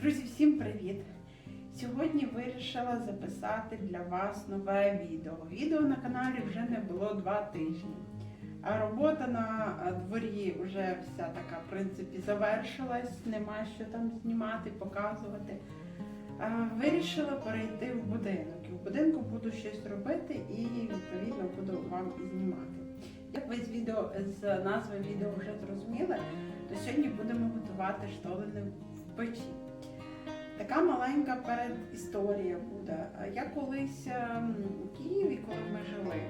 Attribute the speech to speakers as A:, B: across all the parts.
A: Друзі, всім привіт! Сьогодні вирішила записати для вас нове відео. Відео на каналі вже не було два тижні. А робота на дворі вже вся така, в принципі, завершилась, нема що там знімати, показувати. Вирішила перейти в будинок. І в будинку буду щось робити і відповідно буду вам знімати. Як ви з відео з назви відео вже зрозуміли, то сьогодні будемо готувати штолени в печі. Така маленька передісторія буде. Я колись ем, у Києві, коли ми жили,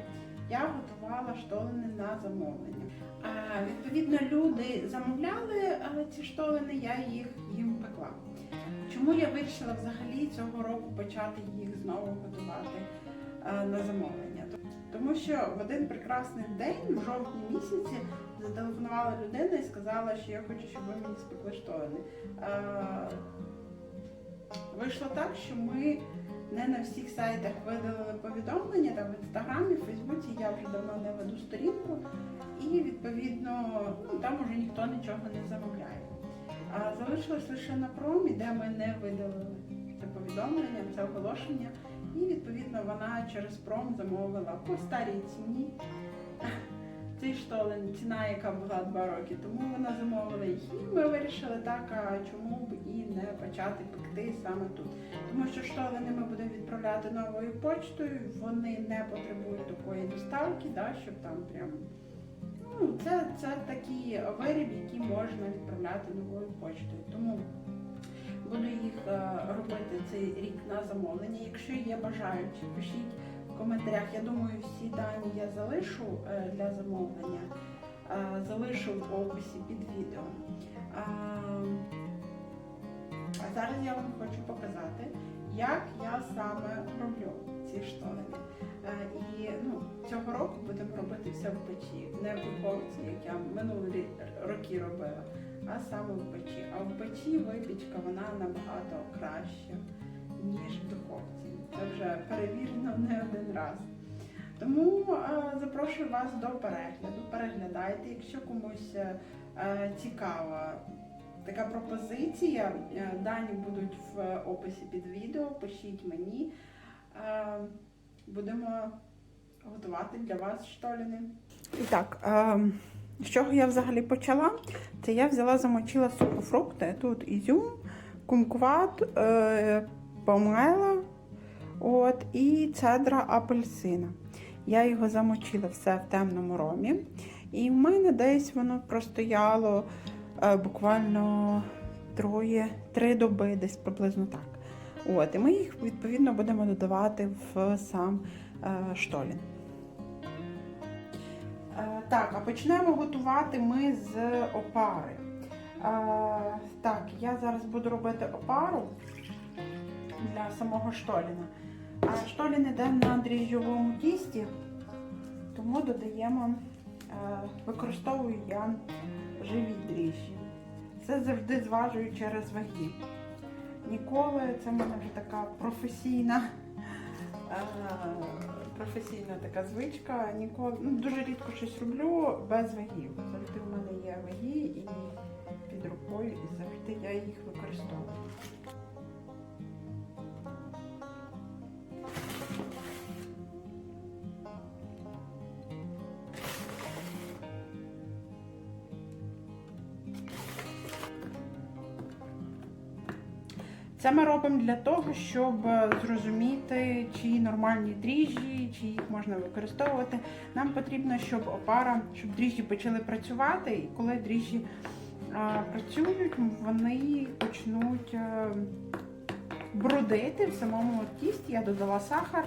A: я готувала штолени на замовлення. Відповідно, люди замовляли е, ці штолени, я їх їм пекла. Чому я вирішила взагалі цього року почати їх знову готувати е, на замовлення? Тому що в один прекрасний день, в жовтні місяці, зателефонувала людина і сказала, що я хочу, щоб ви мені спекли штолени. Вийшло так, що ми не на всіх сайтах видалили повідомлення, там в інстаграмі, в Фейсбуці я вже давно не веду сторінку, і відповідно ну, там уже ніхто нічого не замовляє. А залишилось лише на промі, де ми не видалили це повідомлення, це оголошення. І відповідно вона через пром замовила по старій ціні цей штолен, ціна, яка була два роки тому, вона замовила їх. І ми вирішили так, а чому б і не почати пекти саме тут. Тому що штолени ми будемо відправляти новою почтою, вони не потребують такої доставки, да, щоб там прям. Ну, це, це такий виріб, який можна відправляти новою почтою. Тому буду їх е, робити цей рік на замовлення. Якщо є бажаючі, пишіть в коментарях. Я думаю, всі дані я залишу е, для замовлення, е, залишу в описі під відео. А, а зараз я вам хочу показати, як я саме роблю ці штолени. Е, І ну, цього року будемо робити все в печі, не в духовці, як я минулі роки робила, а саме в печі. А в печі випічка вона набагато краща, ніж в духовці. Це вже перевірено не один раз. Тому е, запрошую вас до перегляду. Переглядайте, якщо комусь е, е, цікава така пропозиція, е, дані будуть в описі під відео. Пишіть мені. Е, будемо готувати для вас штоліни. І так, е, з чого я взагалі почала? Це я взяла, замочила сухофрукти. Тут ізюм, кумкват, помела от, і цедра апельсина. Я його замочила все в темному ромі. І в мене десь воно простояло буквально троє, три доби, десь приблизно так. От, і ми їх відповідно будемо додавати в сам е, штолін. Е, так, а почнемо готувати ми з опари. Е, так, я зараз буду робити опару для самого штоліна. А штолін іде на дріжджовому тісті, тому додаємо, е, використовую я живі дріжджі. Це завжди зважую через ваги. Ніколи це в мене вже така професійна, е, професійна така звичка. Ніколи ну, дуже рідко щось роблю без вагів. Завжди в мене є ваги і під рукою, і завжди я їх використовую. Це ми робимо для того, щоб е, зрозуміти, чи нормальні дріжджі, чи їх можна використовувати. Нам потрібно, щоб опара, щоб дріжджі почали працювати, і коли дріжджі а, працюють, вони почнуть а, бродити в самому тісті. Я додала сахар,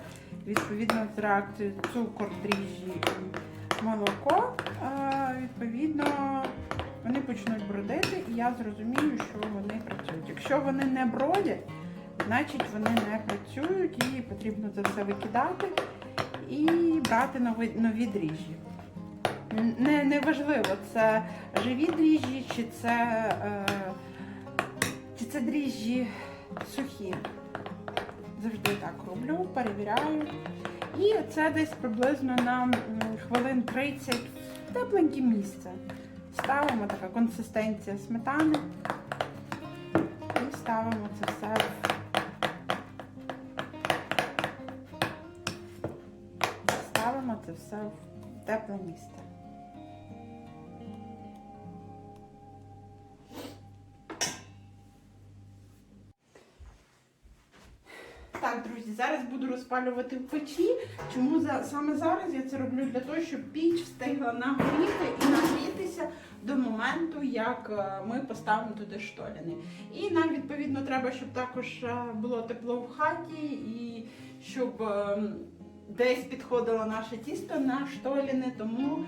A: відповідно, з реакцією цукор, дріжджі, молоко. А, відповідно, вони почнуть бродити, і я зрозумію, що вони працюють. Якщо вони не бродять, значить вони не працюють і потрібно це все викидати і брати нові, нові дріжджі. Не, не важливо, це живі дріжджі, чи це, е, чи це дріжджі сухі. Завжди так роблю, перевіряю. І це десь приблизно на хвилин 30 в тепленьке місце. Ставимо така консистенція сметани. І ставимо це все в ставимо це все в тепле місце. Буду розпалювати в печі. Чому за, саме зараз я це роблю для того, щоб піч встигла нагріти і нагрітися до моменту, як е, ми поставимо туди штоліни. І нам відповідно треба, щоб також е, було тепло в хаті і щоб е, десь підходило наше тісто на штоліни, тому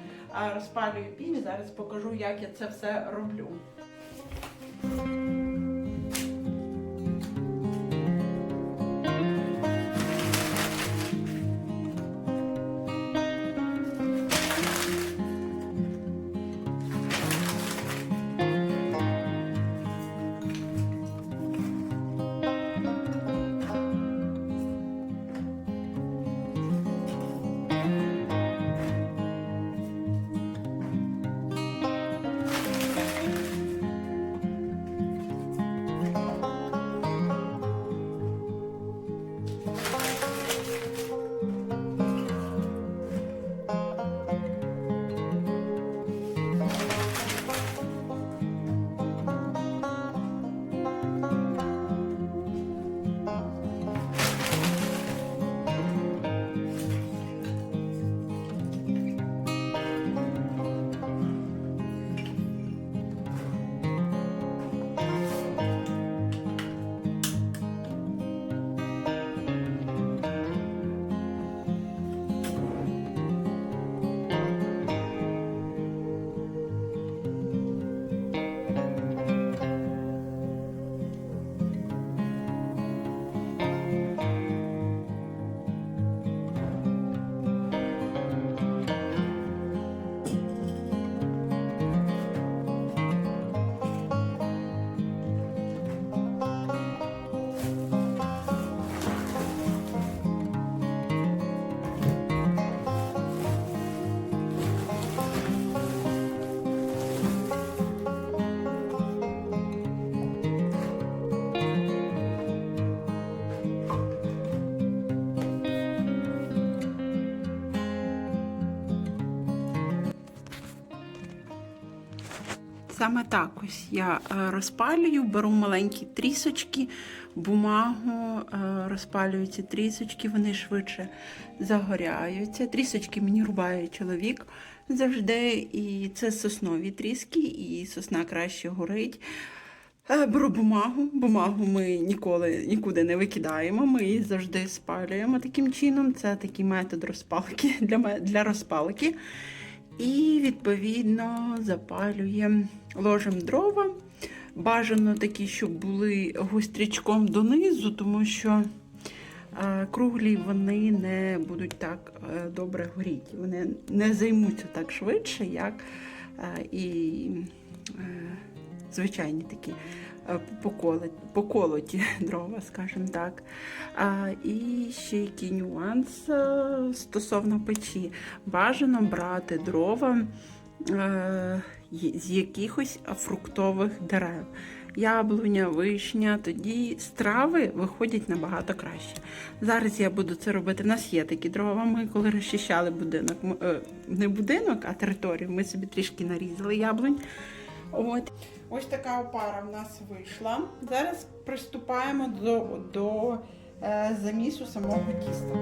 A: розпалюю піч. Зараз покажу, як я це все роблю. Саме так ось я е, розпалюю, беру маленькі трісочки, бумагу, е, розпалюю ці трісочки, вони швидше загоряються. Трісочки мені рубає чоловік завжди, і це соснові тріски, і сосна краще горить. Е, Беру бумагу. Бумагу ми ніколи нікуди не викидаємо. Ми її завжди спалюємо таким чином. Це такий метод розпалки для, для розпалки. І відповідно запалюємо, ложимо дрова. Бажано такі, щоб були гострячком донизу, тому що е, круглі вони не будуть так е, добре горіти. Вони не займуться так швидше, як е, і звичайні такі поколоті, поколоті дрова, скажімо так. А, і ще який нюанс е, стосовно печі. Бажано брати дрова е, з якихось фруктових дерев. Яблуня, вишня, тоді страви виходять набагато краще. Зараз я буду це робити. У нас є такі дрова. Ми коли розчищали будинок, е, не будинок, а територію, ми собі трішки нарізали яблунь. От. Ось така опара в нас вийшла. Зараз приступаємо до, до е, замісу самого тіста.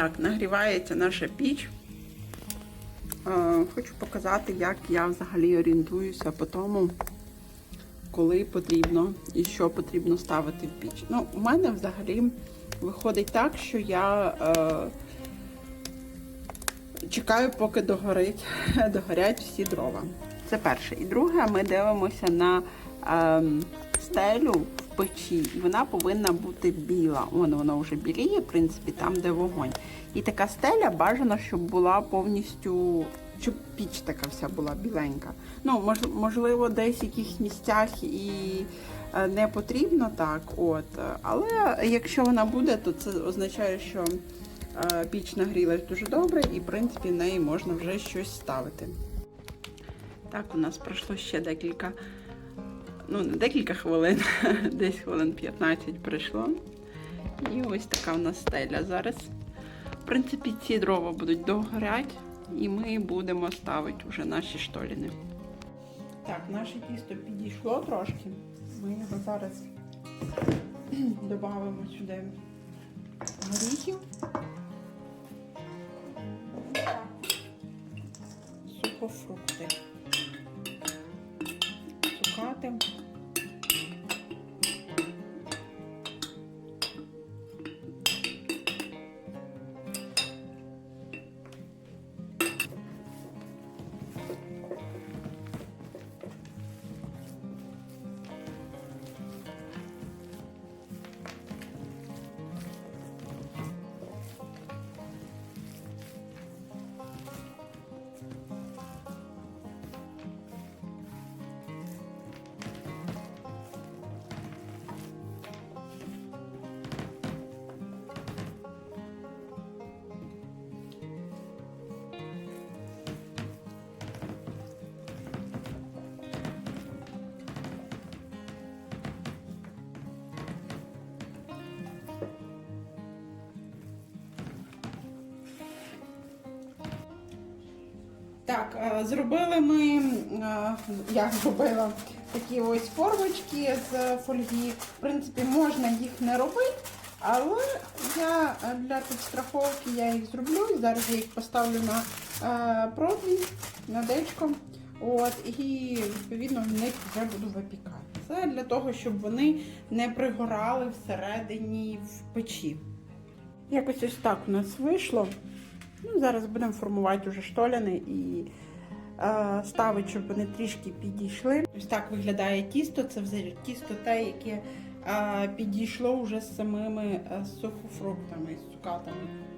A: Так, нагрівається наша піч. Е, Хочу показати, як я взагалі орієнтуюся по тому, коли потрібно і що потрібно ставити в піч. Ну, у мене взагалі виходить так, що я е, чекаю, поки догорить, догорять всі дрова. Це перше. І друге, ми дивимося на е, стелю печі, і вона повинна бути біла. Воно воно вже біліє, в принципі, там, де вогонь. І така стеля бажано, щоб була повністю, щоб піч така вся була біленька. Ну, мож, можливо, десь в якихось місцях і е, не потрібно так, от. Але якщо вона буде, то це означає, що е, піч нагрілась дуже добре, і в принципі в неї можна вже щось ставити. Так, у нас пройшло ще декілька, ну не декілька хвилин, десь хвилин 15 пройшло. І ось така у нас стеля зараз. В принципі, ці дрова будуть догорять, і ми будемо ставити вже наші штоліни. Так, наше тісто підійшло трошки. Ми його зараз додамо сюди горіхів. Сухофрукти. Cotton. Так, е, зробили ми, е, я зробила такі ось формочки з фольги. В принципі, можна їх не робити, але я для підстраховки я їх зроблю. Зараз я їх поставлю на е, на дечко. От, і відповідно в них вже буду випікати. Це для того, щоб вони не пригорали всередині в печі. Якось ось так у нас вийшло. Ну, зараз будемо формувати уже штоляни і е, ставити, щоб вони трішки підійшли. Ось так виглядає тісто. Це взагалі тісто те, яке е, підійшло вже з самими е, сухофруктами, з цукатами.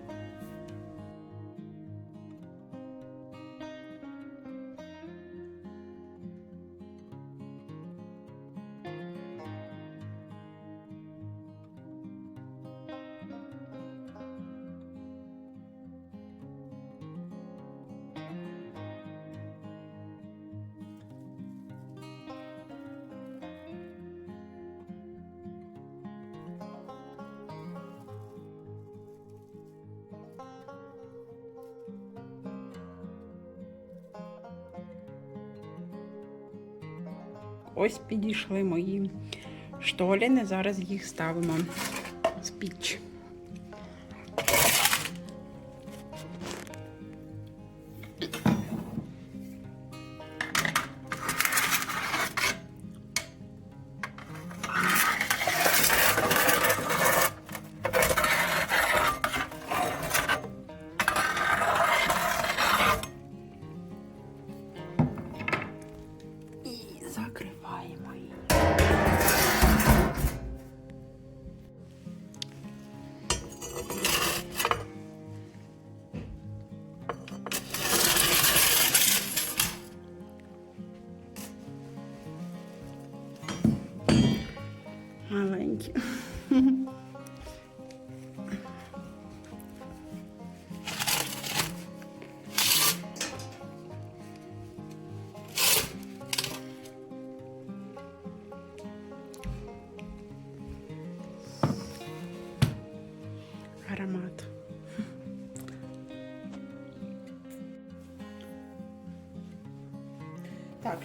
A: Ось підійшли мої штоліни. Зараз їх ставимо з піч.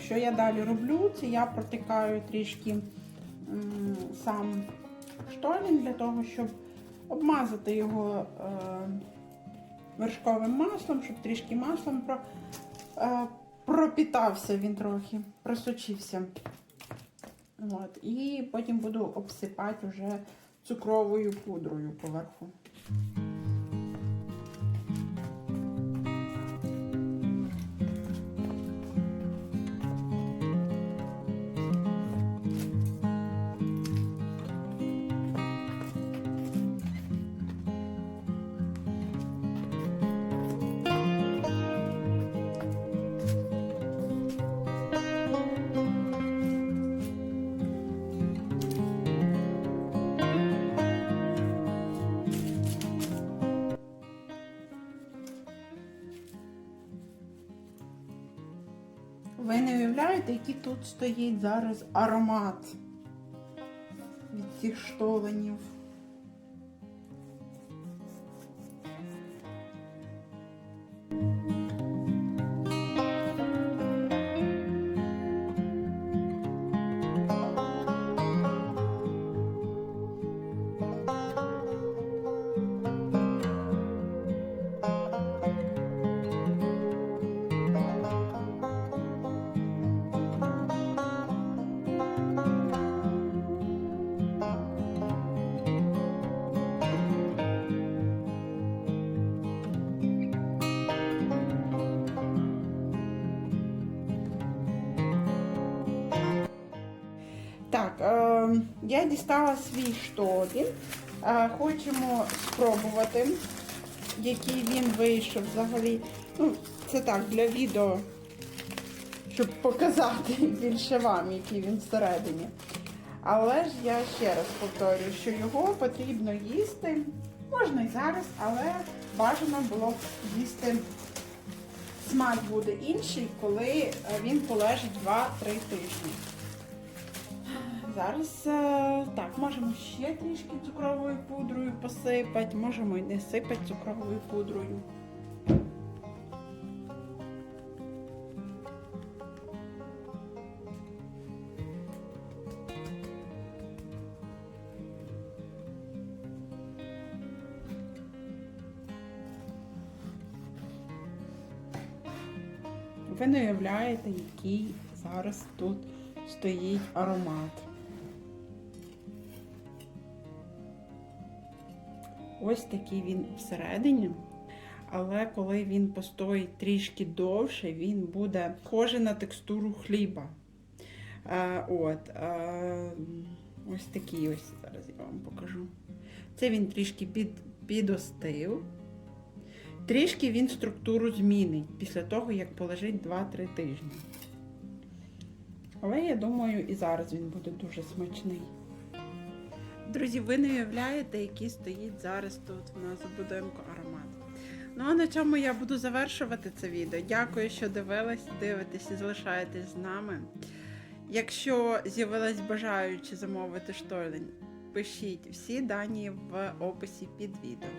A: Що я далі роблю? Це я протикаю трішки сам штолін для того, щоб обмазати його е, вершковим маслом, щоб трішки маслом е, пропітався він трохи, просочився. От. І потім буду обсипати вже цукровою пудрою поверху. Уявляєте, який тут стоїть зараз аромат від цих штоленів. Я дістала свій штолін. Е, хочемо спробувати, який він вийшов взагалі. Ну, це так, для відео, щоб показати більше вам, який він всередині. Але ж я ще раз повторюю, що його потрібно їсти. Можна і зараз, але бажано було б їсти. Смак буде інший, коли е, він полежить 2-3 тижні. Зараз е, так, можемо ще трішки цукровою пудрою посипати, можемо і не сипати цукровою пудрою. Ви не уявляєте, який зараз тут стоїть аромат. Ось такий він всередині. Але коли він постоїть трішки довше, він буде схожий на текстуру хліба. Е, от, е, ось такий ось, зараз я вам покажу. Це він трішки під, підостив. Трішки він структуру змінить після того, як полежить 2-3 тижні. Але я думаю, і зараз він буде дуже смачний. Друзі, ви не уявляєте, який стоїть зараз тут у нас у будинку аромат. Ну а на цьому я буду завершувати це відео. Дякую, що дивились, дивитесь і залишаєтесь з нами. Якщо з'явилось бажаючи замовити штолень, пишіть всі дані в описі під відео.